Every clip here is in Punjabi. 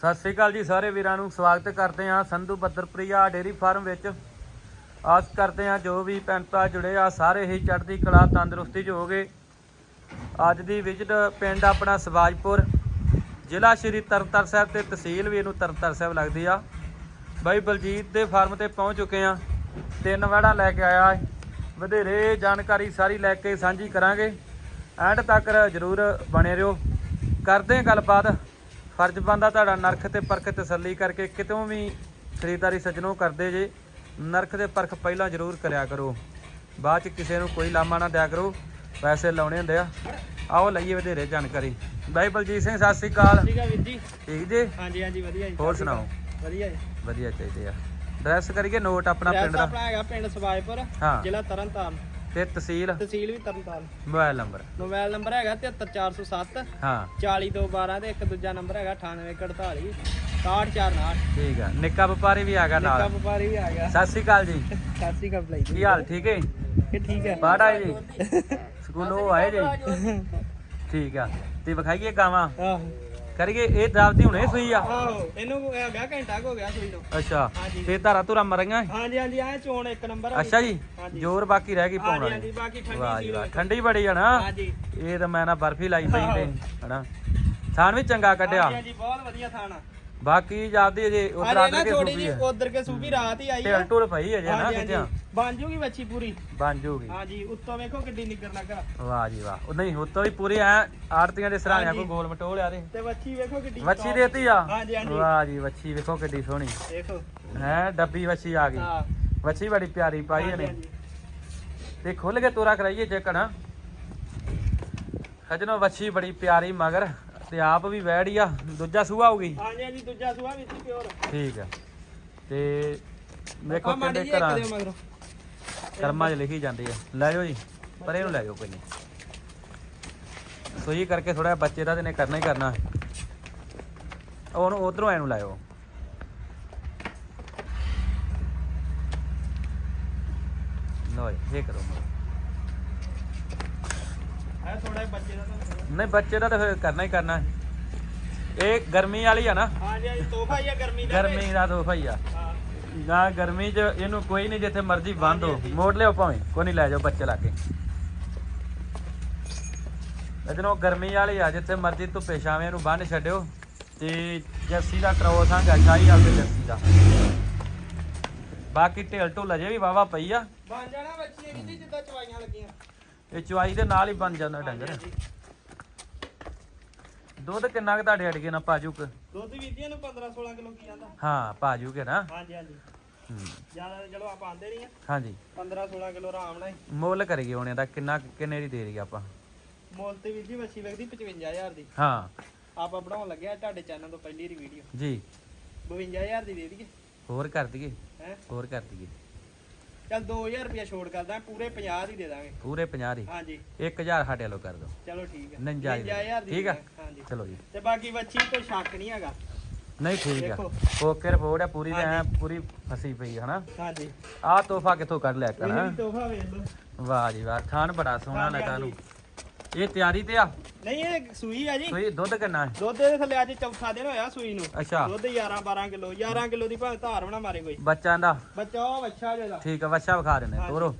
ਸਤਿ ਸ੍ਰੀ ਅਕਾਲ ਜੀ ਸਾਰੇ ਵੀਰਾਂ ਨੂੰ। ਸਵਾਗਤ ਕਰਦੇ ਹਾਂ ਸੰਧੂ ਬੱਦਰਪ੍ਰਿਆ ਡੇਰੀ ਫਾਰਮ ਵਿੱਚ। ਆਸ ਕਰਦੇ ਹਾਂ ਜੋ ਵੀ ਭੈਣ ਜੁੜੇ ਆ, ਸਾਰੇ ਹੀ ਚੜ੍ਹਦੀ ਕਲਾ, ਤੰਦਰੁਸਤੀ 'ਚ ਹੋਗੇ ਅੱਜ ਦੀ ਵਿਜ਼ਿਟ ਪਿੰਡ ਆਪਣਾ ਸਵਾਜਪੁਰ, ਜ਼ਿਲ੍ਹਾ ਸ਼੍ਰੀ ਤਰਨਤਾਰ ਸਾਹਿਬ ਤੇ ਤਹਿਸੀਲ ਵੀ ਇਹਨੂੰ ਤਰਨਤਾਰਨ ਸਾਹਿਬ ਲੱਗਦੀ ਆ। ਬਾਈ ਬਲਜੀਤ ਦੇ ਫਾਰਮ ਤੇ ਪਹੁੰਚ ਚੁੱਕੇ ਆ ਤਿੰਨ ਵੜਾ ਲੈ ਕੇ ਆਇਆ ਹੈ। ਵਧੇਰੇ ਜਾਣਕਾਰੀ ਸਾਰੀ ਲੈ ਕੇ ਸਾਂਝੀ ਕਰਾਂਗੇ। ਐਂਡ ਤੱਕ ਜਰੂਰ ਬਣੇ ਰਹੋ। ਕਰਦੇ ਹਾਂ ਗੱਲਬਾਤ। ਫਰਜ਼ ਬੰਦਾ ਤੁਹਾਡਾ ਨਰਖ ਤੇ ਪਰਖ ਤਸੱਲੀ ਕਰਕੇ ਕਿਤੋਂ ਵੀ ਖਰੀਦਦਾਰੀ ਸੱਜਣੋਂ ਕਰਦੇ ਜੇ ਨਰਖ ਤੇ ਪਰਖ ਪਹਿਲਾਂ ਜਰੂਰ ਕਰਿਆ ਕਰੋ। ਬਾਅਦ ਚ ਕਿਸੇ ਨੂੰ ਕੋਈ ਲਾਮਾ ਨਾ ਦਿਆ ਕਰੋ ਪੈਸੇ ਲਾਉਣੇ ਹੁੰਦੇ ਆ। ਆਓ ਲਈਏ ਵਧੇਰੇ ਜਾਣਕਾਰੀ। ਬਾਈ ਬਲਜੀਤ ਸਿੰਘ ਸਤਿ ਸ੍ਰੀ ਅਕਾਲ। ਠੀਕ ਹੈ ਵੀਰ ਜੀ। ਠੀਕ ਜੀ? ਹਾਂਜੀ ਹਾਂਜੀ ਵਧੀਆ ਜੀ ਹੋਰ ਸੁਣਾਓ? ਵਧੀਆ ਜੀ। ਵਧੀਆ ਚਾਹੀਦੇ ਆ। ਡਰੈਸ ਕਰੀਏ ਨੋਟ ਆਪਣਾ ਪਿੰਡ ਦਾ? ਆਪਣਾ ਹੈਗਾ ਪਿੰਡ ਸਵਾਜਪੁਰ ਹਾਂ। ਜ਼ਿਲ੍ਹਾ ਤਰਨਤਾਰਨ। ਤੇ ਤਹਿਸੀਲ? ਤਹਿਸੀਲ ਵੀ Tarn Taran. Mobile number. Mobile number ਹੈਗਾ 73407 ਹਾਂ। 40212 ਤੇ ਇੱਕ ਦੂਜਾ ਨੰਬਰ ਹੈਗਾ 9848 68498 ਠੀਕ ਆ। ਨਿੱਕਾ ਵਪਾਰੀ ਵੀ ਆ ਗਿਆ ਨਿੱਕਾ ਨਾਲ ਵਪਾਰੀ ਵੀ ਆ ਗਿਆ। ਸਤਿ ਸ੍ਰੀ ਅਕਾਲ ਜੀ। ਸਤਿ ਸ਼੍ਰੀ ਅਕਾਲ ਬਲਾਈ ਕੀ ਹਾਲ ਠੀਕ ਹੈ ਠੀਕ ਹੈ। ਆਏ ਜੀ? ਸਕੂਲੋਂ ਆਏ ਜੀ? ਠੀਕ ਆ। ਤੇ ਵਿਖਾਈਏ ਗਾਵਾਂ। ਆਹੋ। ਕਰੀਏ ਇਹ ਦਾਵਦੀ ਹੁਣੇ ਸੂਈ ਆ। ਆਹੋ ਇਹਨੂੰ ਹੈਗਾ ਘੰਟਾ ਕੁ ਹੋ ਗਿਆ ਸੂਈ ਨੂੰ। ਅੱਛਾ ਹਾਂਜੀ। ਤੇ ਧਾਰਾ ਧੁਰਾ ਮਰੀਆਂ ਹਾਂਜੀ ਹਾਂਜੀ ਆ ਚੋਣ ਇੱਕ ਨੰਬਰ ਆ ਅੱਛਾ ਜੀ ਹਾਂਜੀ। ਜੋਰ ਬਾਕੀ ਰਹਿ ਗਈ ਪਾਉਣ ਹਾਂਜੀ ਹਾਂਜੀ ਵਾਲੀ ਬਾਕੀ ਠੰਡੀ ਵਾਹ ਸੀ। ਜੀ ਵਾਹ ਠੰਡੀ ਬੜੀ ਆ ਨਾ। ਹਾਂਜੀ। ਇਹ ਤਾਂ ਮੈਂ ਨਾ ਬਰਫੀ ਲਾਈ ਪਈ ਤੇ ਹਨਾ। ਥਾਣ ਵੀ ਚੰਗਾ ਕੱਢਿਆ। ਹਾਂਜੀ ਹਾਂਜੀ ਬਹੁਤ ਵਧੀਆ ਥਾਣਾ ਬਾਕੀ ਜਾਂਦੀ ਜੇ ਉਧਰ ਅਜੇ ਆਦਰ ਨਾ ਕੇ ਥੋੜੀ ਸੂਬੀ ਜੀ ਆ ਉਧਰ ਕੇ ਸੂਬੀ ਰਾਤ ਹੀ ਆਈ ਢਿਲ ਢੁਲ ਪਈ ਅਜੇ ਨਾ ਹਾਂਜੀ, ਹਾਂਜੀ। ਬਣ ਜੂਗੀ ਬੱਚੀ ਪੂਰੀ। ਬਣ ਜੂਗੀ। ਹਾਂਜੀ ਉੱਤੋਂ ਵੇਖੋ ਕਿੱਡੀ ਨਿੱਗਰ ਲੱਗਾ। ਵਾਹ ਜੀ ਵਾਹ। ਉਹ ਨਹੀਂ ਉਤੋਂ ਵੀ ਪੂਰੀ ਐ ਆੜਤੀਆਂ ਦੇ ਸਰਾਣਿਆਂ ਕੋ ਹਾਂਜੀ। ਗੋਲ ਮਟੋਲ ਆ ਦੇ ਤੇ ਬੱਚੀ ਵੇਖੋ ਕਿੱਡੀ ਵੱਛੀ ਦੇਤੀ ਆ? ਹਾਂਜੀ, ਹਾਂਜੀ। ਵਾਹ ਜੀ ਵੱਛੀ ਵੇਖੋ ਕਿੱਡੀ ਸੋਹਣੀ। ਦੇਖੋ ਹੈ ਡੱਬੀ ਵੱਛੀ ਆ ਗਈ। ਹਾਂ। ਵੱਛੀ ਬੜੀ ਪਿਆਰੀ ਪਾਈ ਹਾਂਜੀ, ਇਹਨੇ। ਹਾਂਜੀ। ਤੇ ਖੁੱਲ ਕੇ ਤੋਰਾ ਕਰਾਈਏ ਚੈੱਕ ਨਾ ਖਜਨੋ ਵੱਛੀ ਬੜੀ ਪਿਆਰੀ ਮਗਰ। ਤੇ ਆਪ ਵੀ ਵੈੜੀ ਆ ਦੂਜਾ ਸੂਆ ਹੋਊਗੀ। ਹਾਂਜੀ ਹਾਂਜੀ ਦੂਜਾ ਸੂਆ ਵਿੱਚ ਪਿਓਰ। ਠੀਕ ਆ। ਤੇ ਵੇਖੋ ਕਿੰਨੇ ਘਰਾਂ ਕਰਮਾਂ 'ਚ ਲਿਖੀ ਜਾਂਦੀ ਆ। ਲੈ ਜਾਓ ਜੀ ਪਰ ਇਹਨੂੰ ਲੈ ਜਾਓ ਕੋਈ ਨਹੀਂ। ਸੋਈ ਕਰਕੇ ਥੋੜਾ ਬੱਚੇ ਦਾ ਤੇ ਨੇ ਕਰਨਾ ਹੀ ਕਰਨਾ। ਉਹਨੂੰ ਉਧਰੋਂ ਐ ਨੂੰ ਲਾਇਓ ਲੋ ਇਹ ਕਰੋ। ਇਹ ਥੋੜਾ ਬੱਚੇ ਦਾ ਨਹੀਂ ਬੱਚੇ ਦਾ ਤਾਂ ਫਿਰ ਕਰਨਾ ਹੀ ਕਰਨਾ। ਇਹ ਗਰਮੀ ਵਾਲੀ ਆ ਨਾ। ਤੋਹਫਾ ਹੀ ਆ ਗਰਮੀ ਦਾ ਗਰਮੀ ਦਾ ਤੋਹਫਾ ਹੀ ਆ। ਹਾਂ। ਨਾ ਗਰਮੀ 'ਚ ਇਹਨੂੰ ਕੋਈ ਨਹੀਂ ਜਿੱਥੇ ਮਰਜ਼ੀ ਬੰਦ ਹੋ। ਮੋੜ ਲਿਓ ਭਾਵੇਂ ਕੋਈ ਨਹੀਂ ਲੈ ਜਾਓ ਬੱਚੇ ਲਾ ਕੇ। ਇਧਰੋਂ ਗਰਮੀ ਵਾਲੀ ਆ ਜਿੱਥੇ ਮਰਜ਼ੀ ਧੁੱਪੇ ਛਾਵੇਂ ਇਹਨੂੰ ਬੰਨ ਛੱਡਿਓ। ਤੇ ਜੱਸੀ ਦਾ ਕਰੋਸ ਆ ਗਾਈ ਆ ਤੇ ਜੱਸੀ ਦਾ। ਬਾਕੀ ਢੇਲ ਢੁੱਲ ਅਜੇ ਵੀ ਵਾਵਾ ਪਈ ਆ। ਬਣ ਜਾਣਾ ਬੱਚੀ ਇਹਦੀ ਜਿੱਦਾਂ ਚਵਾਈਆਂ ਲੱਗੀਆਂ। ਇਹ ਚੁਆਈ ਦੇ ਨਾਲ ਹੀ ਬਣ ਜਾਂਦਾ ਡੰਗਰ। ਦੁੱਧ ਕਿੰਨਾ ਕੁ ਤੁਹਾਡੇ ਅੜਗੇ ਨਾ ਪਾਜੂਕ ਦੁੱਧ ਵੀਦੀਆਂ ਨੂੰ 15 16 ਕਿਲੋ ਕੀ ਜਾਂਦਾ ਹਾਂ ਪਾਜੂਗੇ ਨਾ। ਹਾਂਜੀ ਹਾਂਜੀ। ਹੂੰ। ਜ਼ਿਆਦਾ ਚਲੋ ਆਪਾਂ ਆਂਦੇ ਨਹੀਂ ਆ। ਹਾਂਜੀ। 15 16 ਕਿਲੋ ਆਰਾਮ ਨਾਲ ਹੀ। ਮੁੱਲ ਕਰੀਏ ਉਹਨੇ ਦਾ ਕਿੰਨਾ ਕਿੰਨੇ ਦੀ ਦੇ ਰਹੀ ਆਪਾਂ? ਮੁੱਲ ਤੇ ਵੀਰ ਜੀ ਬੱਚੀ ਲੱਗਦੀ 55000 ਦੀ। ਹਾਂ। ਆਪਾਂ ਬਣਾਉਣ ਲੱਗੇ ਆ ਤੁਹਾਡੇ ਚੈਨਲ ਤੋਂ ਪਹਿਲੀ ਰੀ ਵੀਡੀਓ ਜੀ। 52000 ਦੀ ਦੇ ਦਈਏ। ਹੋਰ ਕਰ ਦਈਏ। ਹੈ? ਹੋਰ ਕਰ ਦਈਏ। ਚੱਲ 2000 ਰੁਪਇਆ ਛੋੜ ਕਰਦਾ ਪੂਰੇ 50 ਦੀ ਦੇ ਦਾਂਗੇ। ਪੂਰੇ 50 ਦੀ? ਹਾਂਜੀ। 1000 ਸਾਡੇ ਵੱਲੋਂ ਕਰ ਦਿਓ। ਚਲੋ ਠੀਕ ਹੈ 49 ਦੀ 59000 ਦੀ ਠੀਕ ਆ? ਹਾਂਜੀ। ਚਲੋ ਜੀ। ਤੇ ਬਾਕੀ ਬੱਚੀ ਕੋਈ ਸ਼ੱਕ ਨਹੀਂ ਹੈਗਾ? ਨਹੀਂ ਠੀਕ ਆ। ਓਕੇ ਰਿਪੋਰਟ ਆ ਪੂਰੀ ਐਂ ਪੂਰੀ ਫਸੀ ਪਈ ਆ, ਹਨਾ? ਹਾਂਜੀ। ਆਹ ਤੋਹਫਾ ਕਿੱਥੋਂ ਕੱਢ ਲਿਆ ਕਰਾਂ ਵੀ ਤੋਹਫਾ ਵੇਖ ਲਓ। ਵਾਹ ਜੀ ਵਾਹ ਖਾਨ ਬੜਾ ਸੋਹਣਾ ਲੱਗਾ। ਨੂੰ ਇਹ ਤਿਆਰੀ ਤੇ ਆ? ਨਹੀਂ ਇਹ ਸੂਈ ਆ ਜੀ। ਸੋਈ ਦੁੱਧ ਕਿੰਨਾ ਹੈ? ਦੁੱਧ ਦੇ ਥੱਲੇ ਅੱਜ ਚੌਥਾ ਦਿਨ ਹੋਇਆ ਸੂਈ ਨੂੰ। ਅੱਛਾ। ਦੁੱਧ 11 12 ਕਿਲੋ 11 ਕਿਲੋ ਦੀ ਭਾਵੇਂ ਧਾਰ ਬਣਾ ਮਾਰੇ ਕੋਈ। ਬੱਚਿਆਂ ਦਾ? ਬੱਚਾ ਉਹ ਵੱਛਾ ਜਿਹਦਾ ਠੀਕ ਆ ਵੱਛਾ ਵਿਖਾ ਦਿੰਦੇ। ਤੋਰੋ।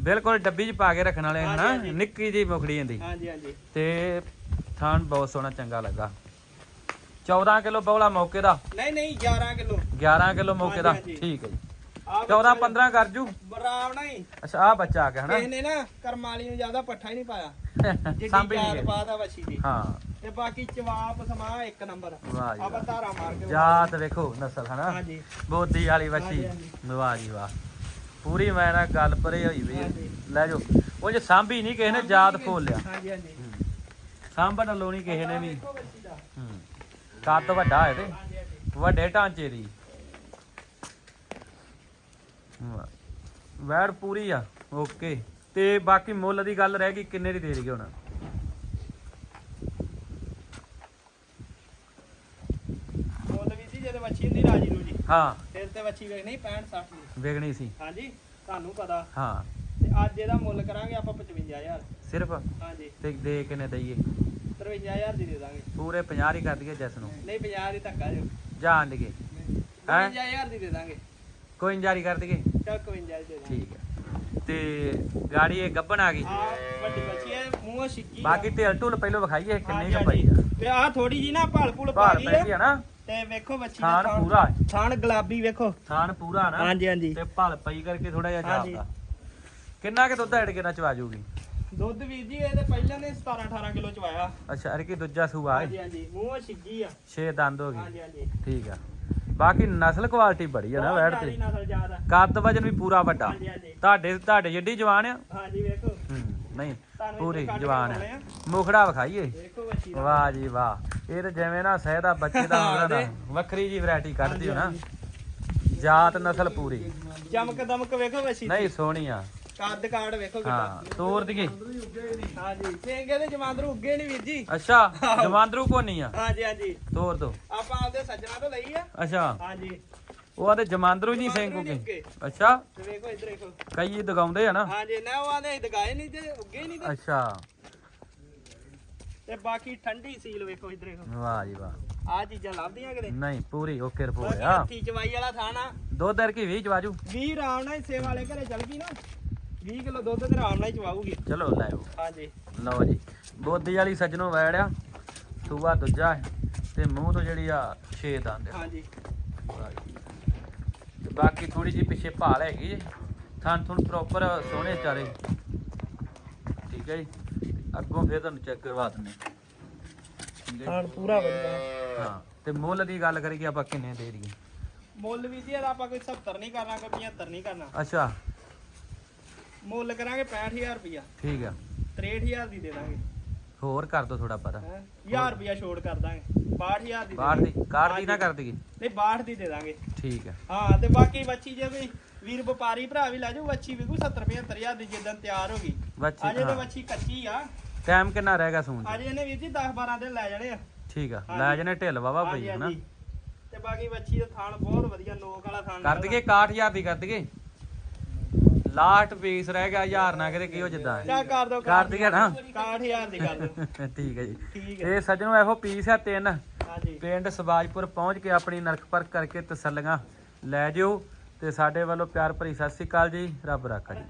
ਬਿਲਕੁਲ ਡੱਬੀ 'ਚ ਪਾ ਕੇ ਰੱਖਣ ਵਾਲੇ ਹਨਾ। ਨਿੱਕੀ ਜੀ ਮੁਖੜੀ ਹੁੰਦੀ। ਹਾਂਜੀ ਹਾਂਜੀ। ਤੇ ਥਾਨ ਬਹੁਤ ਸੋਹਣਾ ਚੰਗਾ ਲੱਗਾ। 14 ਕਿਲੋ ਬੌਲਾ ਮੌਕੇ ਦਾ? ਨਹੀਂ ਨਹੀਂ 11 ਕਿਲੋ। 11 ਕਿਲੋ ਮੌਕੇ ਦਾ। ਠੀਕ ਹੈ ਜੀ। 14 15 ਕਰ ਜੂ ਬਰਾਬ ਨਹੀਂ ਅੱਛਾ ਆ ਬੱਚਾ ਆ ਗਿਆ ਹਨਾ। ਕਿਸੇ ਨੇ ਨਾ ਕਰਮਾਲੀ ਨੂੰ ਜ਼ਿਆਦਾ ਪੱਠਾ ਹੀ ਨਹੀਂ ਪਾਇਆ। ਜਿੱਡੀ ਸਾਂਭੀ ਜਾਤ ਨਹੀਂ ਬਾਤ ਆ ਵੱਛੀ ਦੀ। ਹਾਂ। ਤੇ ਬਾਕੀ ਚਵਾਪ ਸਮਾ ਇੱਕ ਨੰਬਰ। ਵਾਹ ਜੀ ਆਪਾਂ ਵਾਹ। ਧਾਰਾ ਮਾਰ ਕੇ ਜਾਤ ਵੇਖੋ ਨਸਲ ਹਨਾ। ਹਾਂਜੀ। ਬੋਦੀ ਵਾਲੀ ਵੱਛੀ। ਹਾਂਜੀ, ਵਾਹ ਜੀ ਵਾਹ। ਪੂਰੀ ਮੈਂ ਨਾ ਗੱਲ ਪਰੇ ਹੋਈ ਵੀ। ਲੈ ਜਾਓ। ਉਹ ਜੇ ਸਾਂਭੀ ਨਹੀਂ ਕਿਸੇ ਨੇ ਜਾਤ ਫੋਲ ਲਿਆ। ਹਾਂਜੀ ਸਾਂਭਣ ਕਿਸੇ ਨੇ ਵੀ। ਹੂੰ। ਕੱਦ ਵੱਡਾ ਹੈ ਤੇ ਵੱਡੇ ਢਾਂਚੇ ਦੀ। ਵੈੜ ਪੂਰੀ ਆ ਓਕੇ। ਤੇ ਬਾਕੀ ਮੁੱਲ ਦੀ ਗੱਲ ਰਹਿ ਗਈ ਕਿੰਨੇ ਦੀ ਦੇ ਰਹੀ ਹੁਣ? ਮੁੱਲ ਵੀ ਜੀ ਜਦੋਂ ਵੱਛੀ ਹੁੰਦੀ ਰਾਜੀ ਨੂੰ ਜੀ ਹਾਂ। ਫਿਰ ਤੇ ਵੱਛੀ ਵੇਖਣੀ 65 60 ਦੀ। ਵੇਗਣੀ ਸੀ। ਹਾਂਜੀ ਤੁਹਾਨੂੰ ਪਤਾ। ਹਾਂ। ਤੇ ਅੱਜ ਇਹਦਾ ਮੁੱਲ ਕਰਾਂਗੇ ਆਪਾਂ 55000 ਸਿਰਫ? ਹਾਂਜੀ। ਤੇ ਦੇ ਕਿੰਨੇ ਦਈਏ? 53000 ਦੀ ਦੇ ਦਾਂਗੇ। ਪੂਰੇ 50 ਹੀ ਕਰ ਦਈਏ ਜਸ ਨੂੰ। ਨਹੀਂ 50 ਦੀ ਧੱਕਾ ਜੋ ਜਾਣ ਦਈਏ। ਹੈਂ? 53000 ਦੀ ਦੇ ਦਾਂਗੇ। ਕੋਈ ਜਾਰੀ ਕਰ ਦਈਏ? ਚੱਲ 51 ਦੇ ਦਾਂਗੇ ਠੀਕ ਹੈ। ਤੇ ਗਾੜੀ ਇਹ ਗੱਬਣ ਆ ਗਈ। ਵੱਡੀ ਬੱਚੀ ਹੈ ਮੂੰਹੋਂ ਛਿੱਕੀ ਬਾਕੀ ਢੇਲ ਢੁਲ ਪਹਿਲਾਂ ਵਿਖਾਈਏ ਕਿੰਨੀ ਹਾਂਜੀ, ਕੁ ਪਈ ਆ। ਤੇ ਆ ਥੋੜੀ ਜੀ ਨਾ ਭਲ ਭੁਲ ਪਾ ਭਾਰ ਗਈ ਆ ਨਾ। ਤੇ ਵੇਖੋ ਬੱਚੀ ਥਾਣ ਥਾਣ- ਪੂਰਾ ਹੈ। ਥਾਣ ਗੁਲਾਬੀ ਵੇਖੋ। ਥਾਣ ਪੂਰਾ ਨਾ। ਹਾਂਜੀ ਹਾਂਜੀ। ਤੇ ਭਲ ਪਈ ਕਰਕੇ ਥੋੜਾ ਜਿਹਾ ਹਾਂਜੀ। ਜਾਪਦਾ ਕਿੰਨਾ ਕਿ ਦੁੱਧ ਐਡ ਕਿੰਨਾ ਚਵਾ ਜੂਗੀ? ਦੁੱਧ ਵੀਰ ਜੀ ਇਹਦੇ ਪਹਿਲਾਂ ਨੇ 17 18 ਕਿਲੋ ਚਵਾਇਆ। ਅੱਛਾ ਅਰੇ ਕੀ ਦੂਜਾ ਸੂਆ ਹਾਂਜੀ ਹੈ। ਹਾਂਜੀ ਮੂੰਹੋਂ ਛਿੱਕੀ ਆ। 6 ਦੰਦ ਹੋ ਹਾਂਜੀ ਗਏ ਹਾਂਜੀ। ਠੀਕ ਆ। ਬਾਕੀ ਨਸਲ ਕੁਆਲਿਟੀ ਬੜੀ ਆ ਨਾ ਬਹੁਤ ਵੈੜ ਤੇ। ਨਸਲ ਜ਼ਿਆਦਾ। ਕੱਦ ਵਜਨ ਵੀ ਪੂਰਾ ਵੱਡਾ। ਹਾਂਜੀ ਹਾਂਜੀ। ਤੁਹਾਡੇ ਤੁਹਾਡੇ ਜਿੱਡੀ ਜਵਾਨ ਆ। ਹਾਂਜੀ ਵੇਖੋ। ਹੂੰ, ਨਹੀਂ ਤੁਹਾਨੂੰ ਪੂਰੀ ਇੱਥੇ ਕੱਢ ਕੇ ਜਵਾਨ ਆ। ਆ। ਮੁਖੜਾ ਵਿਖਾਈਏ। ਵੇਖੋ ਬੱਚੀ ਦਾ। ਵਾਹ ਜੀ ਵਾਹ। ਇਹ ਤਾਂ ਜਿਵੇਂ ਨਾ ਸਹਿ ਦਾ ਬੱਚੇ ਦਾ ਹੁੰਦਾ ਨਾ ਵੱਖਰੀ ਜੀ ਵੈਰਾਈਟੀ ਕੱਢਦੀ ਹੋ ਨਾ। ਜਾਤ ਨਸਲ ਪੂਰੀ। ਚਮਕ ਦਮਕ ਵੇਖੋ ਬੱਚੀ ਨਹੀਂ ਸੋਹਣੀ ਆ। ਕੱਦ ਕਾਰਡ ਵੇਖੋ ਹਾਂ ਤੋਰ ਦਈਏ। ਹਾਂਜੀ ਸਿੰਘ ਦੇ ਜਮਾਂਦਰੂ ਉੱਗੇ ਨਹੀਂ ਵੀਰ ਜੀ। ਅੱਛਾ ਜਵਾਂਦਰੂ ਕੋਨੀ ਆ? ਹਾਂਜੀ ਹਾਂਜੀ। ਤੋਰ ਦੋ। ਆਪਾਂ ਆਪਦੇ ਸੱਜਣਾ ਤੋਂ ਲਈ ਆ। ਅੱਛਾ। ਹਾਂਜੀ। ਉਹ ਆਦੇ ਜਮਾਂਦਰੂ ਜੀ ਸਿੰਘ ਉੱਗੇ। ਅੱਛਾ। ਤੇ ਵੇਖੋ ਇੱਧਰ ਵੇਖੋ। ਕਈ ਦਗਾਉਂਦੇ ਆ ਨਾ। ਹਾਂਜੀ ਨਾ ਉਹ ਆਂਦੇ ਦਗਾਏ ਨਹੀਂ ਤੇ ਉੱਗੇ ਨਹੀਂ ਤੇ। ਅੱਛਾ। ਤੇ ਬਾਕੀ ਠੰਡੀ ਸੀਲ ਵੇਖੋ ਇੱਧਰ ਵੇਖੋ। ਵਾਹ ਜੀ ਵਾਹ। ਆ ਚੀਜ਼ਾਂ ਲੱਭਦੀਆਂ ਕਿਤੇ। ਨਹੀਂ ਪੂਰੀ ਓਕੇ ਰਿਪੋਰਟ ਆ। ਹੱਥੀ ਚਵਾਈ ਵਾਲਾ ਥਾਣਾ ਦੁੱਧ ਦਰ ਕੀ 20 ਚਵਾਜੂ 20 ਆਰਾਮ ਨਾਲ ਹਿੱਸੇ ਵਾਲੇ ਘਰੇ ਚਲ ਗਈ ਨਾ। 20 ਕਿਲੋ ਦੁੱਧ ਤੇ ਆਰਾਮ ਨਾਲ ਹੀ ਚਵਾਊਗੀ। ਚਲੋ ਲੈ ਆਓ। ਹਾਂਜੀ। ਲਓ ਜੀ। ਬੋਦੀ ਵਾਲੀ ਸੱਜਣੋਂ ਵੈੜਿਆ ਸੂਆ ਦੂਜਾ ਹੈ ਤੇ ਮੂੰਹ ਤੋਂ ਜਿਹੜੀ ਆ ਛੇ ਦੰਦ ਆ। ਹਾਂਜੀ। ਤੇ ਬਾਕੀ ਥੋੜੀ ਜਿਹੀ ਪਿੱਛੇ ਭਾਲ ਹੈਗੀ ਜੀ। ਥਣ ਥਣ ਪ੍ਰੋਪਰ ਸੋਹਣੇ ਚਾਰੇ। ਠੀਕ ਹੈ ਜੀ। ਅੱਗੋਂ ਫਿਰ ਤੁਹਾਨੂੰ ਚੈੱਕ ਕਰਵਾ ਦਿੰਦੇ ਥਾਣ ਪੂਰਾ ਵਧੀਆ ਜੀ? ਹਾਂ ਤੇ ਮੁੱਲ ਦੀ ਗੱਲ ਕਰੀਏ ਆਪਾਂ ਕਿੰਨੇ ਦੇ ਦਈਏ? ਮੁੱਲ ਵੀ ਜੀ ਆਪਾਂ ਕੋਈ 70 ਨਹੀਂ ਕਰਨਾ ਕੋਈ 75 ਨਹੀਂ ਕਰਨਾ। ਅੱਛਾ। ਮੁੱਲ ਕਰਾਂਗੇ 65000 ਰੁਪਿਆ ਠੀਕ ਆ। 63000 ਦੀ ਦੇ ਦਾਂਗੇ। ਹੋਰ ਕਰ ਦੋ ਥੋੜਾ ਪਤਾ। ਹੈਂ? 1000 ਰੁਪਿਆ ਛੋੜ ਕਰ ਦਾਂਗੇ। 62000 ਦੀ ਦੇ ਬਾਹਰ ਦੀ ਦਾਂਗੇ। ਕਾਰ ਦੀ ਨਾ। ਕਰ ਦਈਏ ਨਹੀਂ 62 ਦੀ ਦੇ ਦਾਂਗੇ। ਠੀਕ ਆ। ਹਾਂ ਤੇ ਬਾਕੀ ਬੱਚੀ ਜੇ ਕੋਈ ਵੀਰ ਵਪਾਰੀ ਭਰਾ ਵੀ ਲੈ ਜਾਊ ਬੱਚੀ ਵਿਕੂ 70 75000 ਦੀ ਜਿੱਦਣ ਤਿਆਰ ਹੋ ਗਈ। ਅਜੇ ਤੇ ਬੱਚੀ ਕੱਚੀ ਆ। ਟਾਈਮ ਕਿੰਨਾ ਰਹਿ ਗਿਆ ਸੂਣ? ਅਜੇ ਇਹਨੇ ਵੀਰ ਜੀ 10 12 ਦਿਨ ਲੈ ਜਾਣੇ ਆ। ਠੀਕ ਆ। ਲੈ ਜਨੇ ਢਿੱਲ ਵਾਵਾ ਪਈ ਹਾਂਜੀ, ਹੈ ਨਾ ਹਾਂਜੀ। ਤੇ ਬਾਕੀ ਬੱਚੀ ਦਾ ਥਾਣ ਬਹੁਤ ਵਧੀਆ ਨੋਕ ਵਾਲਾ ਥਾਣ ਕਰ ਦਈਏ 61000 ਦੀ ਕਰ ਦਈਏ? ਲਾਸਟ ਪੀਸ ਰਹਿ ਗਿਆ ਹਜ਼ਾਰ ਨਾ ਕਿਤੇ ਜਿੱਦਾਂ ਹੈ ਚਾ ਕਰ ਦੋ ਕਰ ਦਈਏ ਨਾ। 61000 ਦੀ ਕਰ ਦੋ। ਠੀਕ ਹੈ ਜੀ। ਠੀਕ ਇਹ ਸੱਜਣੋ ਇਹੋ ਪੀਸ ਆ ਤਿੰਨ। ਹਾਂਜੀ। ਪਿੰਡ ਸਬਾਜਪੁਰ ਪਹੁੰਚ ਕੇ ਆਪਣੀ ਨਰਖ ਪਰਖ ਕਰਕੇ ਤਸੱਲੀਆਂ ਲੈ ਜਿਓ। ਤੇ ਸਾਡੇ ਵੱਲੋਂ ਪਿਆਰ ਭਰੀ ਸਤਿ ਸ੍ਰੀ ਅਕਾਲ ਜੀ। ਰੱਬ ਰਾਖਾ ਜੀ।